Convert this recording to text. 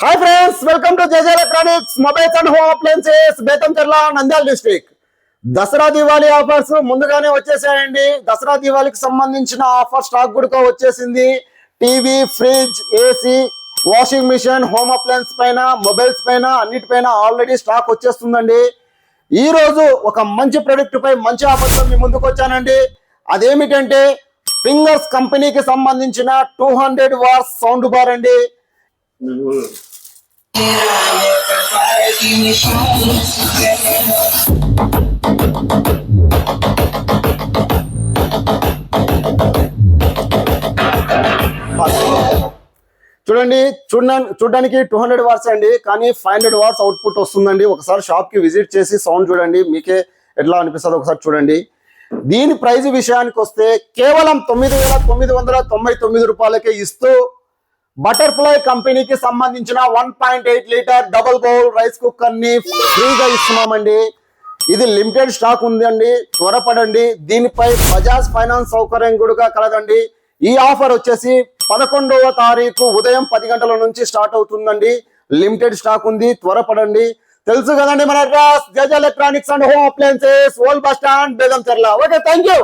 Hi friends welcome to JJ electronics mobiles and home appliances Betamcherla Nandyal district Dasara Diwali offers ముందుగానే వచ్చేసాయండి. దసరా దివాళీకి సంబంధించిన offer stock కూడా వచ్చేసింది. TV fridge AC washing machine home appliance పైన mobiles పైన అన్నిటిపైన ఆల్రెడీ స్టాక్ వచ్చేస్తుందండి. ఈ రోజు ఒక మంచి ప్రొడక్ట్ పై మంచి ఆఫర్తో మీ ముందుకు వచ్చానండి. అదేమిటంటే ఫింగర్స్ కంపెనీకి సంబంధించిన two hundred watts sound bar అండి. చూడండి చూడండి చూడడానికి టూ హండ్రెడ్ వాట్స్ అండి కానీ ఫైవ్ హండ్రెడ్ వాట్స్ అవుట్పుట్ వస్తుందండి. ఒకసారి షాప్కి విజిట్ చేసి సౌండ్ చూడండి మీకే ఎట్లా అనిపిస్తుంది ఒకసారి చూడండి. దీని ప్రైజ్ విషయానికి వస్తే కేవలం తొమ్మిది వేల తొమ్మిది వందల తొంభై తొమ్మిది రూపాయలకే ఇస్తూ బటర్ఫ్లై కంపెనీకి సంబంధించిన one point eight litre double bowl rice కుక్కర్ని ఫ్రీగా ఇస్తున్నామండి. ఇది లిమిటెడ్ స్టాక్ ఉందండి. త్వరపడండి. దీనిపై బజాజ్ ఫైనాన్స్ సౌకర్యం కూడా కలదండి. ఈ ఆఫర్ వచ్చేసి పదకొండవ తారీఖు ఉదయం పది గంటల నుంచి స్టార్ట్ అవుతుందండి. లిమిటెడ్ స్టాక్ ఉంది. త్వరపడండి. తెలుసు కదండి మన address electronics and home appliances old bus stand Betamcherla okay thank you